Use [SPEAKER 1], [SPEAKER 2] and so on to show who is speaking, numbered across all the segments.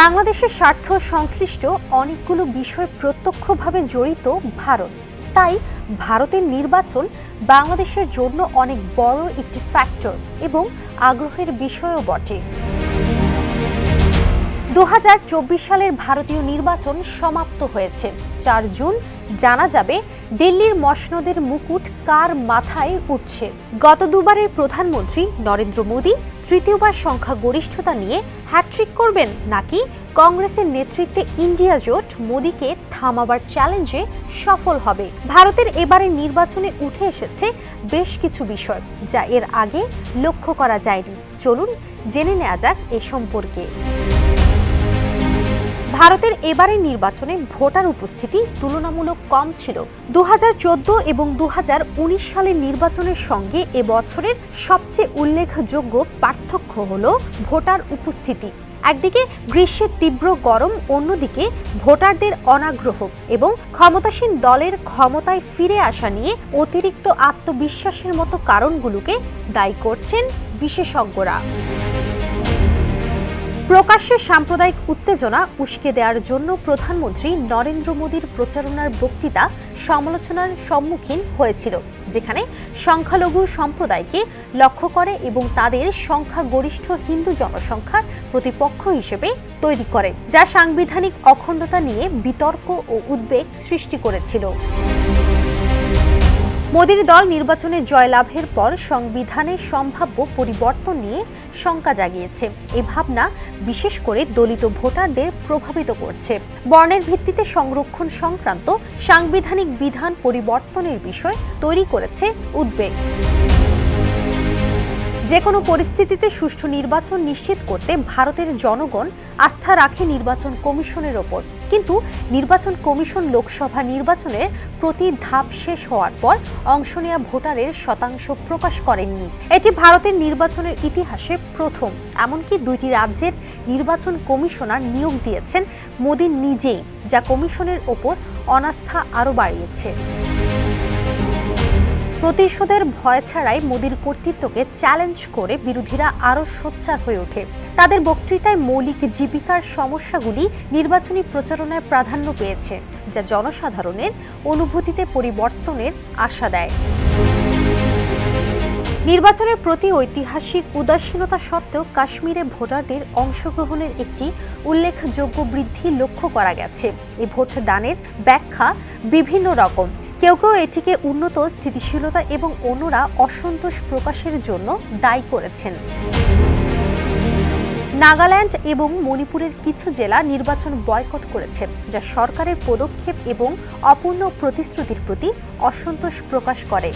[SPEAKER 1] বাংলাদেশের স্বার্থ সংশ্লিষ্ট অনেকগুলো বিষয় প্রত্যক্ষভাবে জড়িত ভারত। তাই ভারতের নির্বাচন বাংলাদেশের জন্য অনেক বড় একটি ফ্যাক্টর এবং আগ্রহের বিষয়ও বটে। দু হাজার চব্বিশ সালের ভারতীয় নির্বাচন সমাপ্ত হয়েছে। চার জুন জানা যাবে দিল্লির মসনদের মুকুট কার মাথায় উঠছে। গত দুবারের প্রধানমন্ত্রী নরেন্দ্র মোদী তৃতীয়বার সংখ্যাগরিষ্ঠতা নিয়ে হ্যাট্রিক করবেন নাকি কংগ্রেসের নেতৃত্বে ইন্ডিয়া জোট মোদীকে থামাবার চ্যালেঞ্জে সফল হবে? ভারতের এবারের নির্বাচনে উঠে এসেছে বেশ কিছু বিষয় যা এর আগে লক্ষ্য করা যায়নি। চলুন জেনে নেওয়া যাক এ সম্পর্কে। ভারতের এবারের নির্বাচনে ভোটার উপস্থিতি তুলনামূলক কম ছিল। দু হাজার চোদ্দ এবং দু হাজার উনিশ সালের নির্বাচনের সঙ্গে এবছরের সবচেয়ে উল্লেখযোগ্য পার্থক্য হল ভোটার উপস্থিতি। একদিকে গ্রীষ্মের তীব্র গরম, অন্যদিকে ভোটারদের অনাগ্রহ এবং ক্ষমতাসীন দলের ক্ষমতায় ফিরে আসা নিয়ে অতিরিক্ত আত্মবিশ্বাসের মতো কারণগুলোকে দায়ী করছেন বিশেষজ্ঞরা। প্রকাশ্যে সাম্প্রদায়িক উত্তেজনা উস্কে দেওয়ার জন্য প্রধানমন্ত্রী নরেন্দ্র মোদীর প্রচারণার বক্তৃতা সমালোচনার সম্মুখীন হয়েছিল, যেখানে সংখ্যালঘু সম্প্রদায়কে লক্ষ্য করে এবং তাদের সংখ্যাগরিষ্ঠ হিন্দু জনসংখ্যার প্রতিপক্ষ হিসেবে তৈরি করে, যা সাংবিধানিক অখণ্ডতা নিয়ে বিতর্ক ও উদ্বেগ সৃষ্টি করেছিল। মোদীর দল নির্বাচনে জয়লাভের পর সংবিধানের সম্ভাব্য পরিবর্তন নিয়ে শঙ্কা জাগিয়েছে। এ ভাবনা বিশেষ করে দলিত ভোটারদের প্রভাবিত করছে। বর্ণের ভিত্তিতে সংরক্ষণ সংক্রান্ত সাংবিধানিক বিধান পরিবর্তনের বিষয় তৈরি করেছে উদ্বেগ। যে কোনো পরিস্থিতিতে সুষ্ঠু নির্বাচন নিশ্চিত করতে ভারতের জনগণ আস্থা রাখে নির্বাচন কমিশনের ওপর। কিন্তু নির্বাচন কমিশন লোকসভা নির্বাচনের প্রতি ধাপ শেষ হওয়ার পর অংশ নেওয়া ভোটারের শতাংশ প্রকাশ করেননি। এটি ভারতের নির্বাচনের ইতিহাসে প্রথম। এমনকি দুইটি রাজ্যের নির্বাচন কমিশনার নিয়োগ দিয়েছেন মোদী নিজেই, যা কমিশনের ওপর অনাস্থা আরও বাড়িয়েছে। প্রতিশোধের ভয় ছাড়াই মোদীর কর্তৃত্বকে চ্যালেঞ্জ করে বিরোধীরা আরও সোচ্চার হয়ে ওঠে। তাদের বক্তৃতায় মৌলিক জীবিকার সমস্যাগুলি নির্বাচনী প্রচারণায় প্রাধান্য পেয়েছে, যা জনসাধারণের অনুভূতিতে পরিবর্তনের আশা দেয়। নির্বাচনের প্রতি ঐতিহাসিক উদাসীনতা সত্ত্বেও কাশ্মীরে ভোটারদের অংশগ্রহণের একটি উল্লেখযোগ্য বৃদ্ধি লক্ষ্য করা গেছে। এই ভোট দানের ব্যাখ্যা বিভিন্ন রকম। কেউ কেউ এটিকে উন্নত স্থিতিশীলতা এবং অন্যরা অসন্তোষ প্রকাশের জন্য দায়ী করেছেন। নাগাল্যান্ড এবং মণিপুরের কিছু জেলা নির্বাচন বয়কট করেছে, যা সরকারের পদক্ষেপ এবং অপূর্ণ প্রতিশ্রুতির প্রতি অসন্তোষ প্রকাশ করে।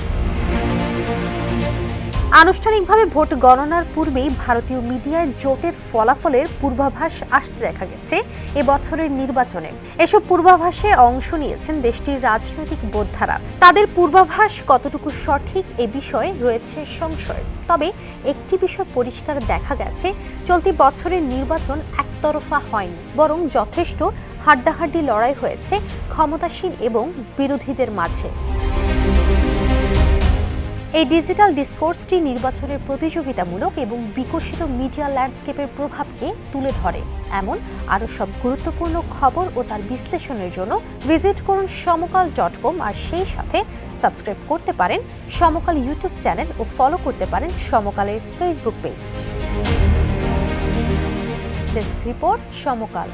[SPEAKER 1] আনুষ্ঠানিকভাবে ভোট গণনার পূর্বেই ভারতীয় মিডিয়ায় জোটের ফলাফলের পূর্বাভাস আসতে দেখা গেছে এবছরের নির্বাচনে। এসব পূর্বাভাসে অংশ নিয়েছেন দেশটির রাজনৈতিক বোদ্ধারা। তাদের পূর্বাভাস কতটুকু সঠিক এ বিষয়ে রয়েছে সংশয়। তবে একটি বিষয় পরিষ্কার দেখা গেছে, চলতি বছরের নির্বাচন একতরফা হয়নি, বরং যথেষ্ট হাড্ডাহাড্ডি লড়াই হয়েছে ক্ষমতাসীন এবং বিরোধীদের মাঝে। এই ডিজিটাল ডিসকোর্সটি নির্বাচনের প্রতিযোগিতামূলক এবং বিকশিত মিডিয়া ল্যান্ডস্কেপের প্রভাবকে তুলে ধরে। এমন আরও সব গুরুত্বপূর্ণ খবর ও তার বিশ্লেষণের জন্য ভিজিট করুন সমকাল ডট কম আর সেই সাথে সাবস্ক্রাইব করতে পারেন সমকাল ইউটিউব চ্যানেল ও ফলো করতে পারেন সমকালের Facebook page. Desk report Samakal.